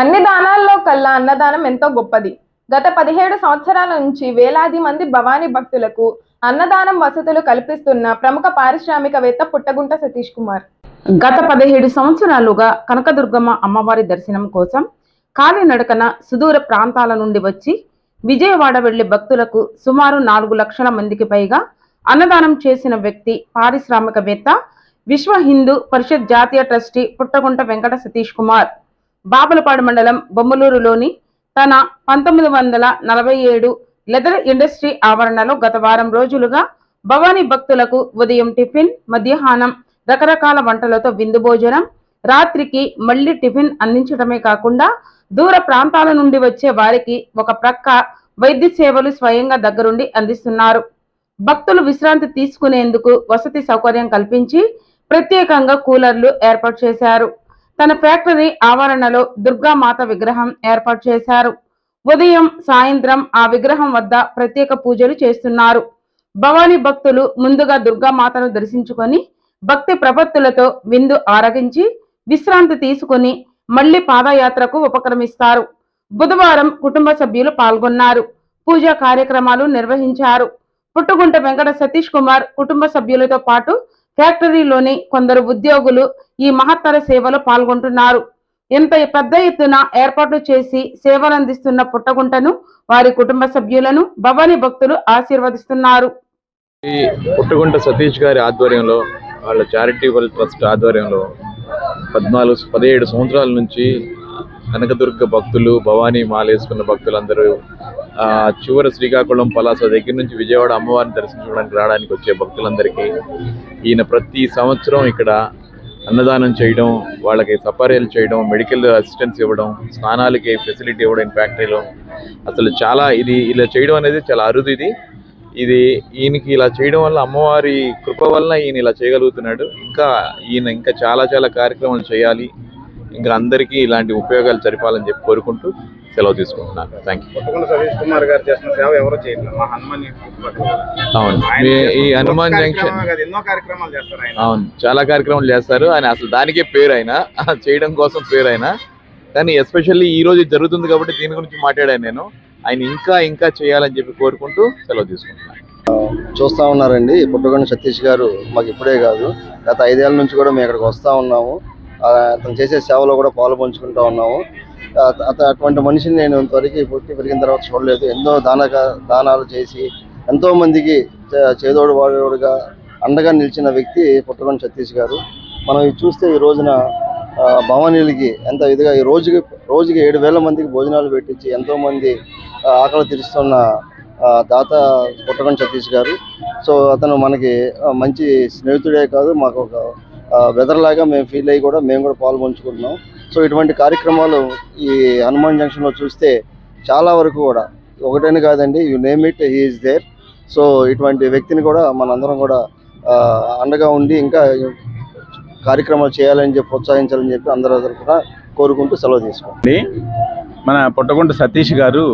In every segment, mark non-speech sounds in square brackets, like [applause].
అన్ని దానాల్లో కల్లా అన్నదానం ఎంతో గొప్పది. గత పదిహేడు సంవత్సరాల నుంచి వేలాది మంది భవానీ భక్తులకు అన్నదానం వసతులు కల్పిస్తున్న ప్రముఖ పారిశ్రామికవేత్త పుట్టగుంట సతీష్ కుమార్. గత పదిహేడు సంవత్సరాలుగా కనకదుర్గమ్మ అమ్మవారి దర్శనం కోసం కాలినడకన సుదూర ప్రాంతాల నుండి వచ్చి విజయవాడ వెళ్ళే భక్తులకు సుమారు నాలుగు లక్షల మందికి పైగా అన్నదానం చేసిన వ్యక్తి పారిశ్రామికవేత్త విశ్వ హిందూ పరిషత్ జాతీయ ట్రస్టీ పుట్టగుంట వెంకట సతీష్ కుమార్. బాపులపాడు మండలం బొమ్మలూరులోని తన పంతొమ్మిది వందల నలభై ఏడు లెదర్ ఇండస్ట్రీ ఆవరణలో గత వారం రోజులుగా భవానీ భక్తులకు ఉదయం టిఫిన్ మధ్యాహ్నం రకరకాల వంటలతో విందు భోజనం రాత్రికి మళ్ళీ టిఫిన్ అందించడమే కాకుండా దూర ప్రాంతాల నుండి వచ్చే వారికి ఒక ప్రక్క వైద్య సేవలు స్వయంగా దగ్గరుండి అందిస్తున్నారు. భక్తులు విశ్రాంతి తీసుకునేందుకు వసతి సౌకర్యం కల్పించి ప్రత్యేకంగా కూలర్లు ఏర్పాటు చేశారు. తన ఫ్యాక్టరీ ఆవరణలో దుర్గామాత విగ్రహం ఏర్పాటు చేశారు. ఉదయం సాయంత్రం ఆ విగ్రహం వద్ద ప్రత్యేక పూజలు చేస్తున్నారు. భవానీ భక్తులు ముందుగా దుర్గామాతను దర్శించుకొని భక్తి ప్రపత్తులతో విందు ఆరగించి విశ్రాంతి తీసుకుని మళ్ళీ పాదయాత్రకు ఉపక్రమిస్తారు. బుధవారం కుటుంబ సభ్యులు పాల్గొన్నారు. పూజా కార్యక్రమాలు నిర్వహించారు. పుట్టుగుంట వెంకట సతీష్ కుమార్ కుటుంబ సభ్యులతో పాటు ఫ్యాక్టరీలోని కొందరు ఉద్యోగులు ఈ మహత్తర సేవలో పాల్గొంటున్నారు. ఇంత పెద్ద ఎత్తున ఏర్పాట్లు చేసి సేవలు అందిస్తున్న పుట్టగుంటను వారి కుటుంబ సభ్యులను భవానీ భక్తులు ఆశీర్వదిస్తున్నారు. ఈ పుట్టగుంట సతీష్ గారి ఆధ్వర్యంలో వాళ్ళ చారిటబుల్ ట్రస్ట్ ఆధ్వర్యంలో పద్నాలుగు పదిహేడు సంవత్సరాల నుంచి కనకదుర్గ భక్తులు భవానీ మాలేసుకున్న భక్తులందరూ ఆ, చివరి శ్రీకాకుళం పలాస దగ్గర నుంచి విజయవాడ అమ్మవారిని దర్శించుకోవడానికి రావడానికి వచ్చే భక్తులందరికీ ఈయన ప్రతి సంవత్సరం ఇక్కడ అన్నదానం చేయడం వాళ్ళకి సపర్యలు చేయడం మెడికల్ అసిస్టెన్స్ ఇవ్వడం స్నానాలకి ఫెసిలిటీ ఇవ్వడం ఫ్యాక్టరీలో అసలు చాలా ఇది ఇలా చేయడం అనేది చాలా అరుదు ఇది. ఇది ఈయనకి ఇలా చేయడం వల్ల అమ్మవారి కృప వల్ల ఈయన ఇలా చేయగలుగుతున్నాడు. ఇంకా ఈయన ఇంకా చాలా చాలా కార్యక్రమాలు చేయాలి. ఇంకా అందరికీ ఇలాంటి ఉపయోగాలు జరిపాలని చెప్పి కోరుకుంటూ సెలవు తీసుకుంటున్నాను. థ్యాంక్ యూ కొత్తకొండ సతీష్ కుమార్ గారు చేసిన సేవ ఎవరో చేయట్లేదు. మా హనుమాన్ అవును. ఈ హనుమాన్ జంక్షన్ ఎన్నో కార్యక్రమాలు చేస్తారు ఆయన. అవును. చాలా కార్యక్రమాలు చేస్తారు. ఆయన అసలు దానికే పేరు ఆయన [laughs] చేయడం కోసం పేరు ఆయన కానీ ఎస్పెషల్లీ ఈ రోజు జరుగుతుంది కాబట్టి దీని గురించి మాట్లాడాను నేను. ఆయన ఇంకా ఇంకా చేయాలని చెప్పి కోరుకుంటూ సెలవు తీసుకుంటున్నాను. చూస్తూ ఉన్నారండి. పుట్టగొండ సతీష్ గారు మాకు ఇప్పుడే కాదు. గత ఐదేళ్ళ నుంచి కూడా మేము ఇక్కడికి వస్తూ ఉన్నాము. అతను చేసే సేవలో కూడా పాలు పంచుకుంటూ ఉన్నాము. అతను అటువంటి మనిషిని నేను ఇంతవరకు పుట్టి పెరిగిన తర్వాత చూడలేదు. ఎన్నో దాన దానాలు చేసి ఎంతోమందికి చేదోడు వాడోడుగా అండగా నిలిచిన వ్యక్తి పుట్టగొండ సతీష్ గారు. మనం ఇది చూస్తే ఈ రోజున భవానీలకి ఎంత ఇదిగా ఈ రోజుకి రోజుకి ఏడు వేల మందికి భోజనాలు పెట్టించి ఎంతోమంది ఆకలి తీరుస్తున్న దాత పుట్టగొండ సతీష్ గారు. సో అతను మనకి మంచి స్నేహితుడే కాదు మాకు ఒక బ్రదర్ లాగా మేము ఫీల్ అయ్యి కూడా మేము కూడా పాల్పంచుకుంటున్నాం సో ఇటువంటి కార్యక్రమాలు ఈ హనుమాన్ జంక్షన్లో చూస్తే చాలా వరకు కూడా ఒకటని కాదండి you name it he's there so ఇటువంటి వ్యక్తిని కూడా మనందరం కూడా అండగా ఉండి ఇంకా కార్యక్రమాలు చేయాలని చెప్పి ప్రోత్సహించాలని చెప్పి అందరూ కూడా కోరుకుంటూ సెలవు తీసుకోండి మన పుట్టగుంట సతీష్ గారు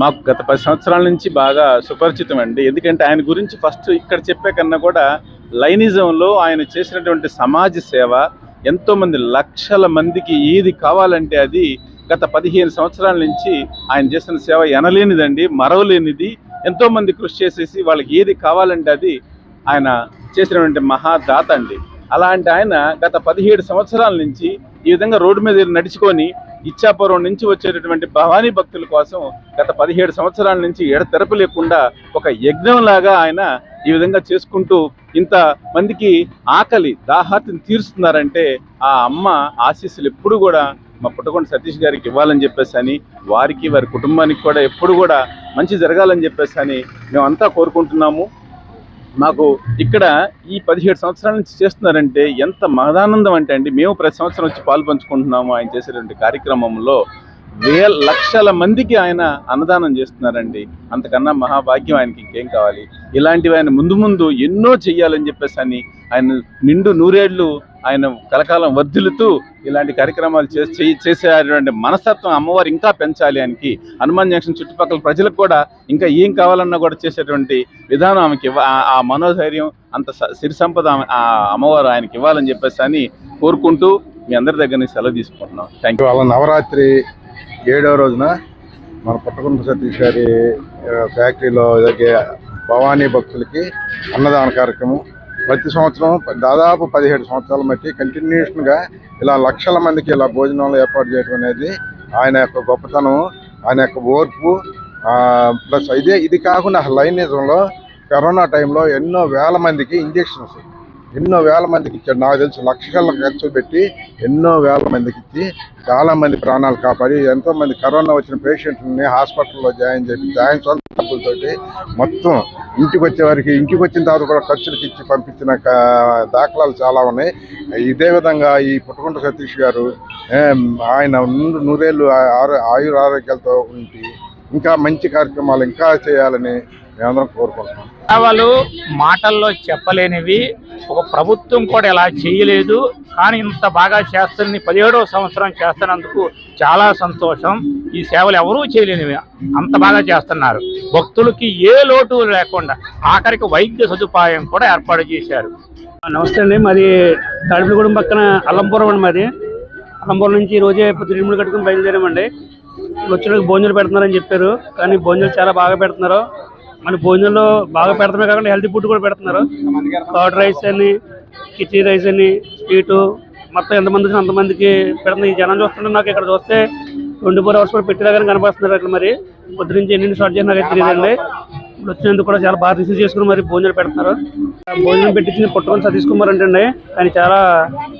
మాకు గత పది సంవత్సరాల నుంచి బాగా సుపరిచితం అండి. ఎందుకంటే ఆయన గురించి ఫస్ట్ ఇక్కడ చెప్పే కన్నా కూడా లైనిజంలో ఆయన చేసినటువంటి సమాజ సేవ ఎంతోమంది లక్షల మందికి ఏది కావాలంటే అది గత పదిహేను సంవత్సరాల నుంచి ఆయన చేసిన సేవ ఎనలేనిదండి మరవలేనిది. ఎంతోమంది కృషి చేసేసి వాళ్ళకి ఏది కావాలంటే అది ఆయన చేసినటువంటి మహాదాత అండి. అలాంటి ఆయన గత పదిహేడు సంవత్సరాల నుంచి ఈ విధంగా రోడ్డు మీద నడుచుకొని ఇచ్చాపురం నుంచి వచ్చేటటువంటి భవానీ భక్తుల కోసం గత పదిహేడు సంవత్సరాల నుంచి ఎడతెరపు లేకుండా ఒక యజ్ఞంలాగా ఆయన ఈ విధంగా చేసుకుంటూ ఇంత మందికి ఆకలి దాహార్తిని తీరుస్తున్నారంటే ఆ అమ్మ ఆశీస్సులు ఎప్పుడు కూడా మా పుట్టకొండ సతీష్ గారికి ఇవ్వాలని చెప్పేసి అని వారికి వారి కుటుంబానికి కూడా ఎప్పుడు కూడా మంచి జరగాలని చెప్పేసి అని మేమంతా కోరుకుంటున్నాము. మాకు ఇక్కడ ఈ పదిహేడు సంవత్సరాల నుంచి చేస్తున్నారంటే ఎంత మహదానందం అంటే అండి. మేము ప్రతి సంవత్సరం వచ్చి పాలు పంచుకుంటున్నాము. ఆయన చేసేటువంటి కార్యక్రమంలో వేల లక్షల మందికి ఆయన అన్నదానం చేస్తున్నారండి. అంతకన్నా మహాభాగ్యం ఆయనకి ఇంకేం కావాలి? ఇలాంటివి ఆయన ముందు ముందు ఎన్నో చెయ్యాలని చెప్పేసి అని ఆయన నిండు నూరేళ్ళు ఆయన కలకాలం వర్ధిల్లుతూ ఇలాంటి కార్యక్రమాలు చేసి చేయి- చేసేటువంటి మనస్తత్వం అమ్మవారు ఇంకా పెంచాలి ఆయనకి. హనుమాన్ జంక్షన్ చుట్టుపక్కల ప్రజలకు కూడా ఇంకా ఏం కావాలన్నా కూడా చేసేటువంటి విధానం ఆమెకి ఆ- మనోధైర్యం అంత స- సిరి సంపద ఆ అమ్మవారు ఆయనకి ఇవ్వాలని చెప్పేసి అని కోరుకుంటూ మీ అందరి దగ్గర నుంచి సెలవు తీసుకుంటున్నాం. థ్యాంక్ యూ వాళ్ళ నవరాత్రి ఏడవ రోజున మన పుట్టకుంట సతీష్ గారి ఫ్యాక్టరీలో జరిగే భవానీ భక్తులకి అన్నదాన కార్యక్రమం ప్రతి సంవత్సరం దాదాపు పదిహేడు సంవత్సరాల మట్టి కంటిన్యూషన్గా ఇలా లక్షల మందికి ఇలా భోజనాలు ఏర్పాటు చేయడం అనేది ఆయన యొక్క గొప్పతనం ఆయన యొక్క ఓర్పు. ప్లస్ ఇదే ఇది కాకుండా లైనిజంలో కరోనా టైంలో ఎన్నో వేల మందికి ఇంజెక్షన్స్ ఎన్నో వేల మందికి ఇచ్చాడు. నాకు తెలిసి లక్షల ఖర్చు పెట్టి ఎన్నో వేల మందికి ఇచ్చి చాలామంది ప్రాణాలు కాపాడి ఎంతోమంది కరోనా వచ్చిన పేషెంట్ని హాస్పిటల్లో జాయిన్ చేసి జాయిన్ సొంత డబ్బులతోటి మొత్తం ఇంటికి వచ్చే వారికి ఇంటికి వచ్చిన తర్వాత కూడా ఖర్చులకు ఇచ్చి పంపించిన దాఖలాలు చాలా ఉన్నాయి. ఇదే విధంగా ఈ పుట్టకుంట సతీష్ గారు ఆయన నూరేళ్ళు ఆరు ఆయుర ఆరోగ్యాలతో ఉండి ఇంకా మంచి కార్యక్రమాలు ఇంకా చేయాలని మేమందరం కోరుకుంటున్నాం. సేవలు మాటల్లో చెప్పలేనివి. ఒక ప్రభుత్వం కూడా ఇలా చేయలేదు. కానీ ఇంత బాగా చేస్తుంది పదిహేడవ సంవత్సరం చేస్తున్నందుకు చాలా సంతోషం. ఈ సేవలు ఎవరూ చేయలేనివి. అంత బాగా చేస్తున్నారు. భక్తులకి ఏ లోటు లేకుండా ఆఖరికి వైద్య సదుపాయం కూడా ఏర్పాటు చేశారు. నమస్తే అండి. మాది తాడిపిగూడెం పక్కన అల్లంపురం అండి మాది. అల్లంపురం నుంచి ఈ రోజే తిరుమల కట్టుకుని బయలుదేరామండి. వచ్చిన భోజనాలు పెడుతున్నారని చెప్పారు. కానీ భోజనాలు చాలా బాగా పెడుతున్నారు. మన భోజనంలో బాగా పెడతామే కాకుండా హెల్తీ ఫుడ్ కూడా పెడుతున్నారు. కర్డ్ రైస్ అని కిచీ రైస్ అని స్వీటు మొత్తం ఎంతమంది వచ్చినా అంతమందికి పెడుతుంది ఈ జనం చూస్తుంటే నాకు ఇక్కడ చూస్తే ట్వంటీ ఫోర్ అవర్స్ కూడా పెట్టేలాగానే కనపడుతున్నారు అక్కడ మరి. పొద్దు నుంచి ఎన్ని స్టార్ట్ చేసిన నాకు తెలియదండి. ఇప్పుడు వచ్చినందుకు కూడా చాలా బాగా రిసీవ్ చేసుకుని మరి భోజనాలు పెడుతున్నారు. భోజనం పెట్టించిన పుట్టుకొని సతీష్ కుమార్ అంటే అండి ఆయన చాలా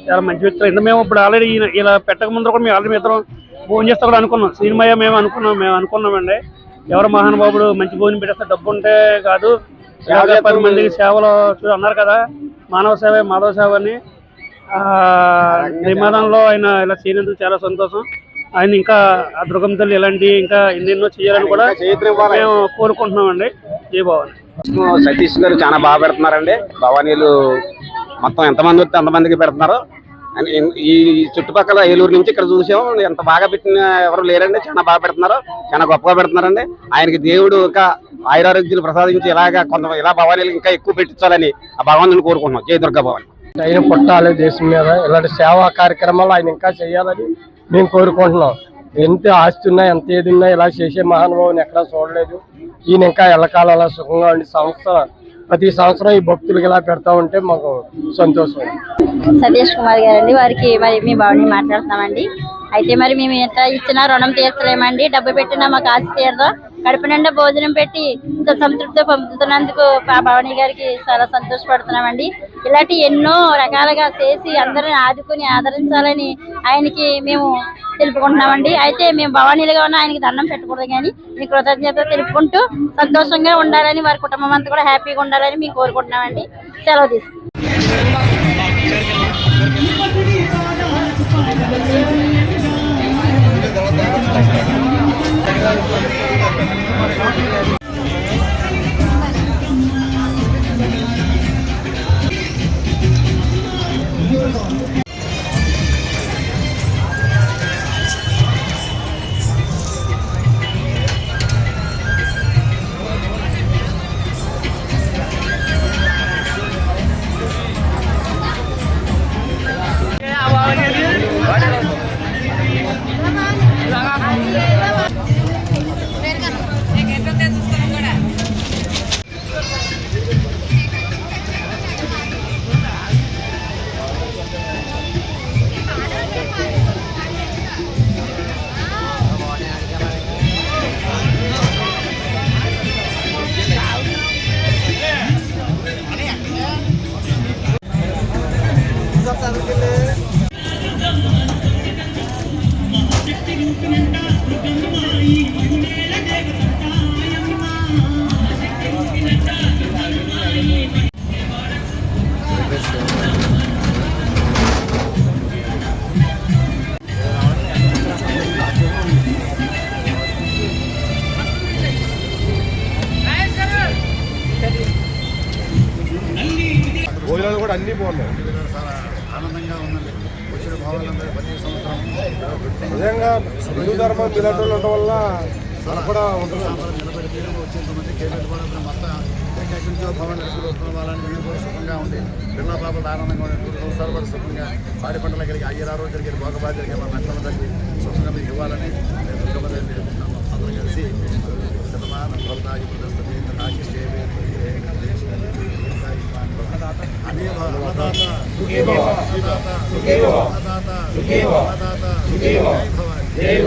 చాలా మంచి వ్యక్తులు. ఇంత మేము ఇప్పుడు ఆల్రెడీ ఇలా పెట్టక ముందు కూడా మేము ఆల్రెడీ ఇద్దరం భోజనం చేస్తా కూడా అనుకున్నాం. సినిమా మేము అనుకున్నాం మేము అనుకున్నామండి. ఎవరు మహానుభావుడు మంచి భోజనం పెట్టేస్తే డబ్బు ఉంటే కాదు. ఇలాగ పది మందికి సేవలు చూ- అన్నారు కదా మానవ సేవ మాధవ సేవ అని. ఆ, నిర్మాణంలో ఆయన ఇలా చేయనందుకు చాలా సంతోషం. ఆయన ఇంకా ఆ దుర్గం తల్లి ఇలాంటి ఇంకా ఎన్నెన్నో చేయాలని కూడా మేము కోరుకుంటున్నామండి. జై భవాని. సతీష్ గారు చాలా బాగా పెడుతున్నారండి. భవానీలు మొత్తం ఎంతమంది వస్తే అంతమందికి పెడుతున్నారు. ఈ చుట్టుపక్కల ఏలూరు నుంచి ఇక్కడ చూసాం. ఎంత బాగా పెట్టిన ఎవరు లేరండి? చాలా బాగా పెడుతున్నారు. చాలా గొప్పగా పెడుతున్నారండి. ఆయనకి దేవుడు ఇంకా ఆయురారోగ్యులు ప్రసాదించి ఇలాగా కొంత ఇలా భవానీలు ఇంకా ఎక్కువ పెట్టించాలని ఆ భగవంతుని కోరుకుంటున్నాం. జయ దుర్గా భవాని. ఆయన పుట్టాలి దేశం మీద. ఇలాంటి సేవా కార్యక్రమాలు ఆయన ఇంకా చేయాలని మేము కోరుకుంటున్నాం. ఎంత ఆస్తి ఉన్నా ఎంత ఏది ఉన్నా ఇలా చేసే మహానుభావుని ఎక్కడా చూడలేదు. ఈయన ఇంకా ఎల్లకాలం అలా సుఖంగా ఉండి సంవత్సరం ప్రతి సంవత్సరం ఈ భక్తులకి ఇలా పెడతా ఉంటే మాకు సంతోషం. సతీష్ కుమార్ గారండి వారికి మరి మీ బాబుని మాట్లాడుతున్నామండి. అయితే మరి మేము ఎంత ఇచ్చినా రుణం తీర్చలేమండి. డబ్బు పెట్టినా మాకు ఆశ తీరదు. కడుపు నిండా భోజనం పెట్టి సంతృప్తి పంపుతున్నందుకు మా భవాని గారికి చాలా సంతోషపడుతున్నామండి. ఇలాంటి ఎన్నో రకాలుగా చేసి అందరిని ఆదుకుని ఆదరించాలని ఆయనకి మేము తెలుపుకుంటున్నామండి. అయితే మేము భవానీలుగా ఉన్న ఆయనకి దండం పెట్టకూడదు కానీ మీ కృతజ్ఞత తెలుపుకుంటూ సంతోషంగా ఉండాలని వారి కుటుంబం అంతా కూడా హ్యాపీగా ఉండాలని మేము కోరుకుంటున్నామండి. సెలవు తీసుకుంటాం కూడా అన్నీ బాగున్నాయి నిజంగా హిందూ ధర్మం ఇలాంటి వాళ్ళు ఉండడం వల్ల మనకు కూడా ఉంటుంది. ఆశించో భవన్ ఎప్పుడు వస్తున్న వాళ్ళని మీరు కూడా సుఖంగా ఉండి పిల్ల పాపలు ఆనందంగా ఉండి నూరు సంవత్సరాలు కూడా సుఖంగా పాడి పంటలు కలిగి అయ్యరారు జరిగే భోగబాధ జరిగి మా నష్టం తల్లి సుఖంగా మీకు ఇవ్వాలని सुखेव सुखेव सुखेव देव